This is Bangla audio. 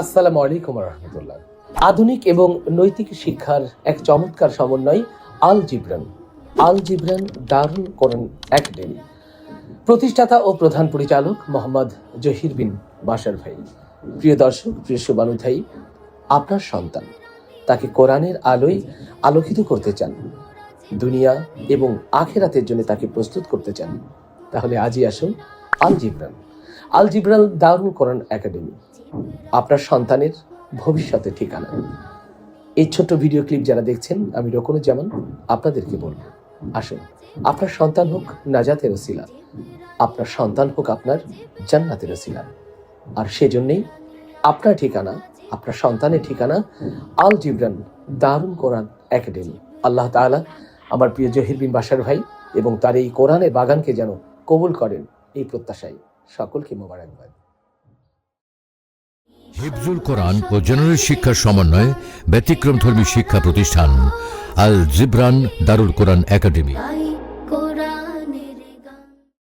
আসসালামু আলাইকুম রহমতুল্লাহ। আধুনিক এবং নৈতিক শিক্ষার এক চমৎকার সমন্বয় আল জিবরান। আল জিবরান দারুল কোরআন একাডেমি প্রতিষ্ঠাতা ও প্রধান পরিচালক মোহাম্মদ জহির বিন বাসার ভাই। প্রিয় দর্শক, প্রিয় শুভানুধ্যায়ী, আপনার সন্তান তাকে কোরআনের আলোয় আলোকিত করতে চান, দুনিয়া এবং আখেরাতের জন্য তাকে প্রস্তুত করতে চান, তাহলে আজই আসুন আল জিবরান। আল জিবরান দারুল কোরআন একাডেমি। আপনার সন্তানের ভবিষ্যতের ঠিকানা। এই ছোট্ট ভিডিও ক্লিপ যারা দেখছেন, আমি রকনুজ্জামান, আপনাদেরকে বলব, আসুন, আপনার সন্তান হোক নাজাতের ওসিলা, আপনার সন্তান হোক আপনার জান্নাতের ওসিলা। আর সেজন্যেই আপনার ঠিকানা, আপনার সন্তানের ঠিকানা আল জিবরান দারুণ কোরআন একাডেমি। আল্লাহ তাআলা আমার প্রিয় জহির বিন বাসার ভাই এবং তার এই কোরআনের বাগানকে যেন কবুল করেন এই প্রত্যাশায়। সকলকে মোবারকবাদ। হিফজুল কোরআন ও জেনারেল শিক্ষার সমন্বয়ে ব্যতিক্রমধর্মী শিক্ষা প্রতিষ্ঠান আল জিবরান দারুল কোরআন একাডেমি।